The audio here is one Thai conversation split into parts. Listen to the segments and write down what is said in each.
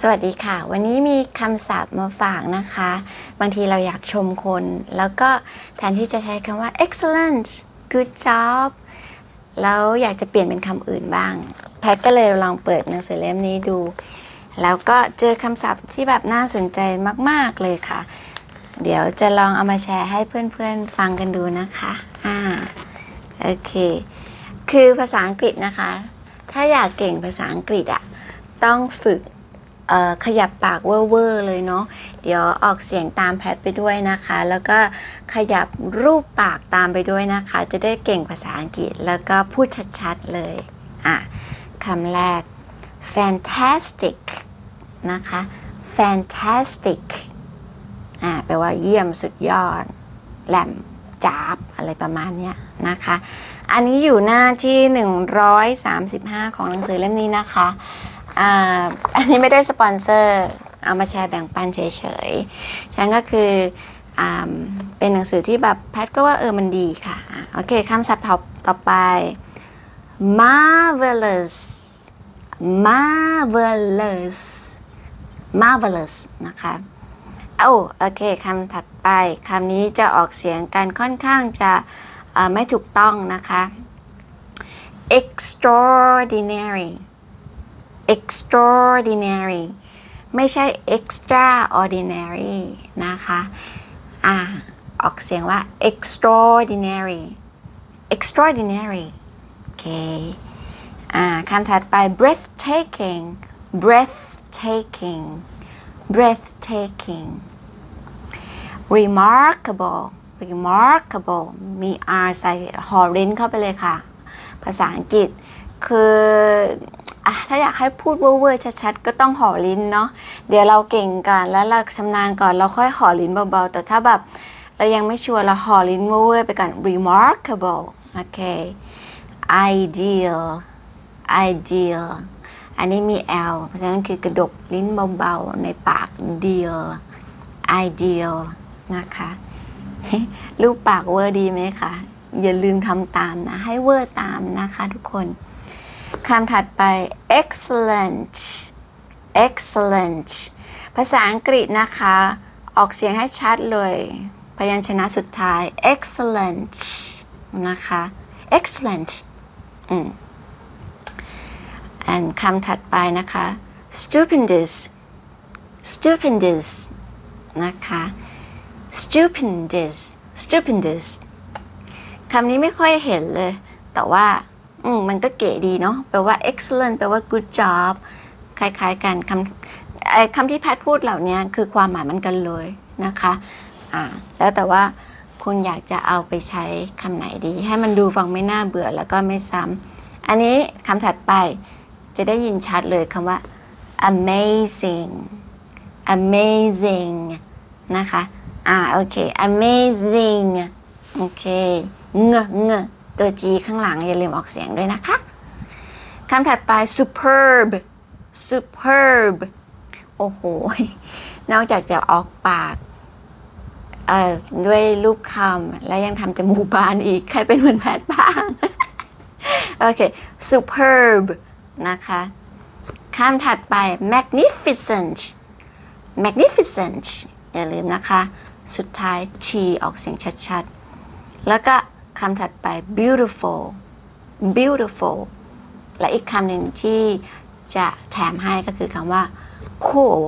สวัสดีค่ะ วันนี้มีคำศัพท์มาฝากนะคะ บางทีเราอยากชมคน แล้วก็แทนที่จะใช้คำว่า excellent good job แล้วอยากจะเปลี่ยนเป็นคำอื่นบ้าง แพทก็เลยลองเปิดหนังสือเล่มนี้ดู แล้วก็เจอคำศัพท์ที่แบบน่าสนใจมาก ๆ เลยค่ะ เดี๋ยวจะลองเอามาแชร์ให้เพื่อนๆฟังกันดูนะคะ อ่า โอเค คือภาษาอังกฤษนะคะ ถ้าอยากเก่งภาษาอังกฤษอะต้องฝึก ขยับปากเว่อร์เลยเนาะเดี๋ยวออกเสียงตามแพทไปด้วยนะคะ แล้วก็ขยับรูปปากตามไปด้วยนะคะ จะได้เก่งภาษาอังกฤษแล้วก็พูดชัดๆเลย อะคำแรก fantastic นะคะ fantastic อ่าแปลว่าเยี่ยมสุดยอด แหลมจ้าบอะไรประมาณเนี้ยนะคะ อันนี้อยู่หน้าที่ 135 ของหนังสือเล่มนี้นะคะ อ่าอันนี้ไม่ได้สปอนเซอร์ เอามาแชร์แบ่งปันเฉยๆ ฉันก็คืออ่าเป็นหนังสือที่แบบแพทก็ว่าเออมันดีค่ะอะ โอเคคำศัพท์ต่อต่อไป marvelous marvelous marvelous นะคะเอ้าโอเคคำถัดไปคำนี้จะออกเสียงกันค่อนข้างจะไม่ถูกต้องนะคะ extraordinary extraordinary ไม่ใช่ extraordinary นะคะอ่าออกเสียงว่า extraordinary extraordinary โอเคอ่าคำถัดไป breathtaking breathtaking breathtaking remarkable remarkable มี r ใส่หอรินเข้าไปเลยค่ะ ภาษาอังกฤษคือ อะถ้าอยากให้พูดเวอร์ๆชัดๆก็ต้องหอลิ้นเนาะเดี๋ยวเราเก่งก่อนแล้วเราชำนาญก่อนเราค่อยหอลิ้นเบาๆ แต่ถ้าแบบเรายังไม่ชัวร์เราหอลิ้นเวอร์ๆไปก่อน remarkable โอเค ideal ideal อันนี้มี L เพราะฉะนั้นคือกระดกลิ้นเบาๆ ในปาก deal ideal นะคะรูปปากเวอร์ดีไหมคะ อย่าลืมทำตามนะ ให้เวอร์ตามนะคะทุกคน คำถัดไป excellent excellent ภาษาอังกฤษนะคะ ออกเสียงให้ชัดเลย พยัญชนะสุดท้าย excellent นะคะ excellent อืม and คำถัดไปนะคะ stupendous stupendous นะคะ stupendous stupendous คำนี้ไม่ค่อยเห็นเลย แต่ว่า อืมมันก็เก๋ดีเนาะแปลว่า excellent แปลว่า good job คล้ายๆกันคำไอ้คำที่แพทย์พูดเหล่านี้คือความหมายมันกันเลยนะคะอ่าแล้วแต่ว่าคุณอยากจะเอาไปใช้คำไหนดี ให้มันดูฟังไม่น่าเบื่อแล้วก็ไม่ซ้ำอันนี้คำถัดไปจะได้ยินชัดเลยคำว่า amazing amazing นะคะ อ่า โอเค amazing โอเค เงเง ตัว G ข้างหลังอย่าลืมออกเสียงด้วยนะคะคำถัดไป superb superb โอ้โห นอกจากจะออกปากด้วยรูปคำและยังทำจมูกบานอีก ใครเป็นเหมือนแพทย์บ้าง โอเค superb นะคะคำถัดไป magnificent magnificent อย่าลืมนะคะ สุดท้าย t ออกเสียงชัดๆ แล้วก็ คำถัดไป beautiful beautiful และอีกคำหนึ่งที่จะแถมให้ก็คือคำว่า cool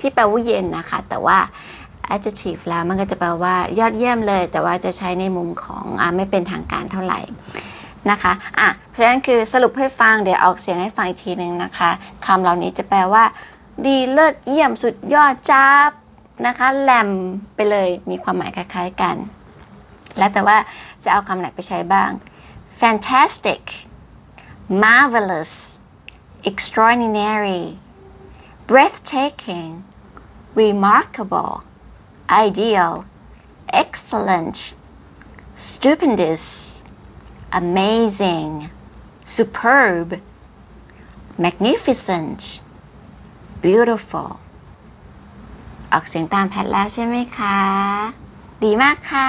ที่แปลว่าเย็นนะคะ แต่ว่า adjective แล้วมันก็จะแปลว่ายอดเยี่ยมเลย แต่ว่าจะใช้ในมุมของอไม่เป็นทางการเท่าไหร่นะคะอะเพราะฉะนั้นคือสรุปให้ฟังเดี๋ยวออกเสียงให้ฟังอีกทีหนึ่งนะคะคำเหล่านี้จะแปลว่า ดีเลิศเยี่ยมสุดยอดจ้าบนะคะแหลมไปเลยมีความหมายคล้าย ๆ กัน แล้วแต่ว่าจะเอาคำไหนไปใช้บ้าง fantastic marvelous extraordinary breathtaking remarkable ideal excellent stupendous amazing superb magnificent beautiful ออกเสียงตามแพทแล้วใช่ไหมคะ ดีมากค่ะ